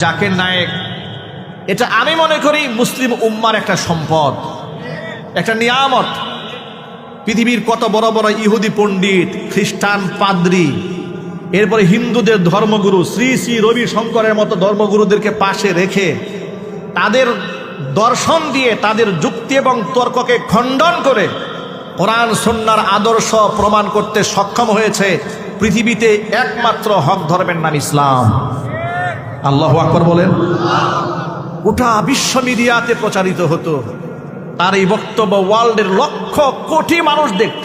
জাকের নায়েক। এটা আমি মনে করি মুসলিম উম্মার একটা সম্পদ, একটা নিয়ামত। পৃথিবীর কত বড় বড় ইহুদি পণ্ডিত, খ্রিস্টান পাদ্রি, এরপরে হিন্দুদের ধর্মগুরু, শ্রী শ্রী রবি শঙ্করের মতো ধর্মগুরুদেরকে পাশে রেখে তাদের দর্শন দিয়ে তাদের যুক্তি এবং তর্ককে খণ্ডন করে কোরআন সন্ন্যার আদর্শ প্রমাণ করতে সক্ষম হয়েছে পৃথিবীতে একমাত্র হক ধর্মের নাম ইসলাম। আল্লাহ আকবর বলেন। গোটা বিশ্ব মিডিয়াতে প্রচারিত হতো। তার এই বক্তব্য ওয়ার্ল্ডের লক্ষ কোটি মানুষ দেখত।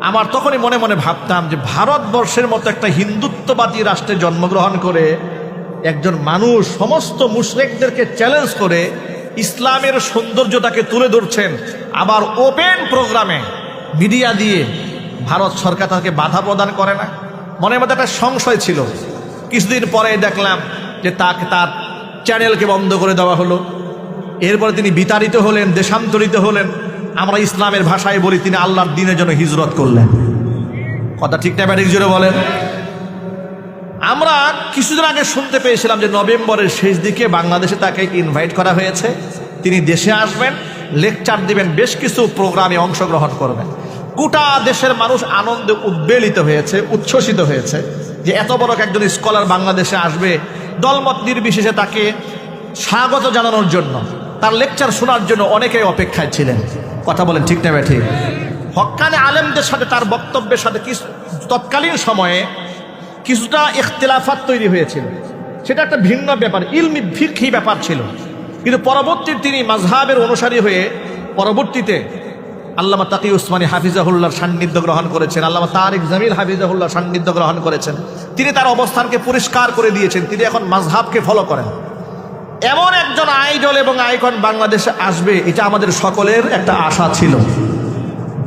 আমার তখনই মনে মনে ভাবতাম যে ভারতবর্ষের মতো একটা হিন্দুত্ববাদী রাষ্ট্রে জন্মগ্রহণ করে একজন মানুষ সমস্ত মুসলিকদেরকে চ্যালেঞ্জ করে ইসলামের সৌন্দর্যতাকে তুলে ধরছেন। আবার ওপেন প্রোগ্রামে মিডিয়া দিয়ে ভারত সরকার তাকে বাধা প্রদান করে না। মনের মধ্যে একটা সংশয় ছিল। কিছুদিন পরে দেখলাম যে তাকে তার চ্যানেলকে বন্ধ করে দেওয়া হলো। এরপরে তিনি বিতাড়িত হলেন, দেশান্তরিত হলেন। আমরা ইসলামের ভাষায় বলি, তিনি আল্লাহর দিনের জন্য হিজরত করলেন। কথা ঠিক না, ব্যাটিক জুড়ে বলেন। আমরা কিছুদিন আগে শুনতে পেয়েছিলাম যে নভেম্বরের শেষ দিকে বাংলাদেশে তাকে ইনভাইট করা হয়েছে। তিনি দেশে আসবেন লেকচার দিবেন, বেশ কিছু প্রোগ্রামে অংশগ্রহণ করবেন। গোটা দেশের মানুষ আনন্দে উদ্বেলিত হয়েছে, উচ্ছ্বসিত হয়েছে। যে এত বড় একজন স্কলার বাংলাদেশে আসবে, দলমত নির্বিশেষে তাকে স্বাগত জানানোর জন্য, তার লেকচার শোনার জন্য অনেকেই অপেক্ষায় ছিলেন। কথা বলেন ঠিক না ঠিক হকানে আলেমদের সাথে, তার বক্তব্যের সাথে তৎকালীন সময়ে কিছুটা ইখতিলাফাত তৈরি হয়েছিল। সেটা একটা ভিন্ন ব্যাপার, ইলমি ফিরখি ব্যাপার ছিল। কিন্তু পরবর্তী তিনি মাঝহাবের অনুসারী হয়ে পরবর্তীতে আল্লামা তাকি উসমানী হাফিজাহুল্লাহর সান্নিধ্য গ্রহণ করেছেন, আল্লামা তারিক জামিল হাফিজাহুল্লাহ সান্নিধ্য গ্রহণ করেছেন। তিনি তার অবস্থানকে পরিষ্কার করে দিয়েছেন, তিনি এখন মাঝহাবকে ফলো করেন। এমন একজন আইডল এবং আইকন বাংলাদেশে আসবে, এটা আমাদের সকলের একটা আশা ছিল।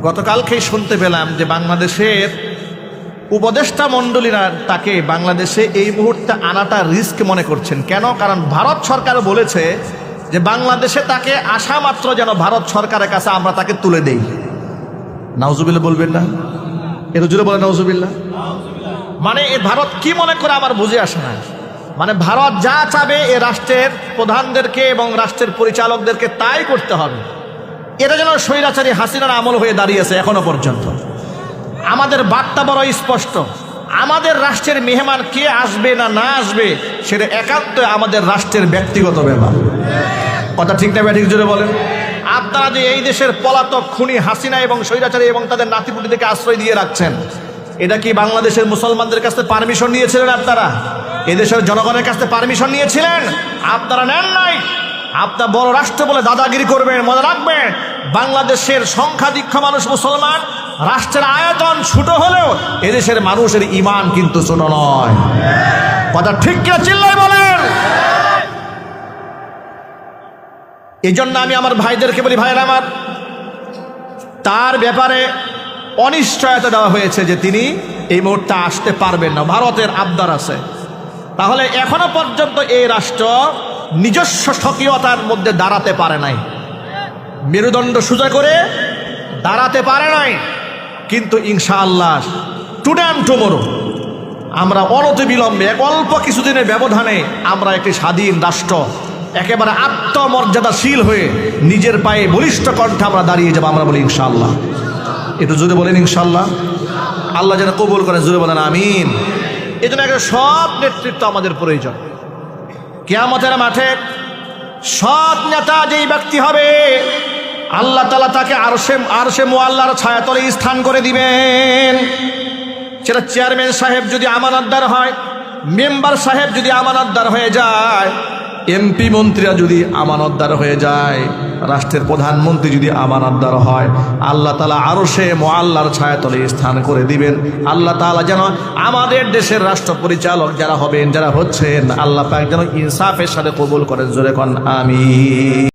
গতকালকেই শুনতে পেলাম যে বাংলাদেশের উপদেষ্টা মণ্ডলীরা তাকে বাংলাদেশে এই মুহূর্তে আনাটা রিস্ক মনে করছেন। কেন? কারণ ভারত সরকার বলেছে যে বাংলাদেশে তাকে আসা মাত্র যেন ভারত সরকারের কাছে আমরা তাকে তুলে দেই। নাউজুবিল্লা বলবেন না? এর জুড়ে বলে নাউজুবিল্লা মানে এ ভারত কি মনে করে আমার বুঝে আসে না। মানে ভারত যা চাবে এ রাষ্ট্রের প্রধানদেরকে এবং রাষ্ট্রের পরিচালকদেরকে তাই করতে হবে। এটা যেন স্বৈরাচারী হাসিনার আমল হয়ে দাঁড়িয়েছে এখনও পর্যন্ত। আমাদের বার্তা বড় স্পষ্ট। আমাদের রাষ্ট্রের মেহমান কে আসবে না না আসবে, সেটা একান্ত আমাদের রাষ্ট্রের ব্যক্তিগত ব্যাপার। কথা ঠিক না ব্যাঠিক জুড়ে বলেন। আপনারা যে এই দেশের পলাতক খুনি হাসিনা এবং স্বৈরাচারী এবং তাদের নাতিপুতিদেরকে আশ্রয় দিয়ে রাখছেন, এটা কি বাংলাদেশের মুসলমানদের কাছে পারমিশন নিয়েছিলেন আপনারা? এদেশের জনগণের কাছে পারমিশন নিয়েছিলেন? আপনারা নেন নাই। আপনার বড় রাষ্ট্র বলে দাদাগিরি করবেন, মনে রাখবেন। বাংলাদেশের সংখ্যাধিক্ষ মানুষ মুসলমান রাষ্ট্রের আয়তন ছোট হলেও এদেশের মানুষের ইমান কিন্তু ছোট নয়। কথা ঠিক কিনা চিল্লাই বলেন। এই জন্য আমি আমার ভাইদেরকে বলি, ভাইয়ের আমার, তার ব্যাপারে অনিশ্চয়তা দেওয়া হয়েছে যে তিনি এই মুহূর্তে আসতে পারবেন না। ভারতের আবদার আছে। তাহলে এখনও পর্যন্ত এই রাষ্ট্র নিজস্ব স্বকীয়তার মধ্যে দাঁড়াতে পারে নাই। মেরুদণ্ড সোজা করে দাঁড়াতে পারে নাই। কিন্তু ইনশাআল্লাহ টুডে অ্যান্ড টুমোরো আমরা অনতি বিলম্বে, এক অল্প কিছুদিনের ব্যবধানে আমরা একটি স্বাধীন রাষ্ট্র, একেবারে আত্মমর্যাদাশীল হয়ে নিজের পায়ে বলিষ্ঠ কণ্ঠে আমরা দাঁড়িয়ে যাব, আমরা বলি ইনশাআল্লাহ। একটু জোরে বলেন ইনশাল্লাহ আল্লাহ যেন কবুল করে, জোরে বলেন আমিন। এই জন্য একটা সব নেতৃত্ব আমাদের প্রয়োজন। কেয়ামতের মাঠে সৎ নেতা যেই ব্যক্তি হবে আল্লাহ তালা তাকে আরশে আরশে মোয়াল্লার ছায়াতলে স্থান করে দিবেন। সেটা চেয়ারম্যান সাহেব যদি আমানতদার হয়, মেম্বার সাহেব যদি আমানতদার হয়ে যায়, এমপি মন্ত্রীরা যদি আমানতদার হয়ে যায়, রাষ্ট্রের প্রধানমন্ত্রী যদি আমানতদার হয়, আল্লাহ তালা আরও সে মোয়াল্লার ছায়াতলে স্থান করে দিবেন। আল্লাহ তালা যেন আমাদের দেশের রাষ্ট্র পরিচালক যারা হবেন, যারা হচ্ছেন, আল্লাহ পাক যেন ইনসাফের সাথে কবুল করেন। জোরে কন আমি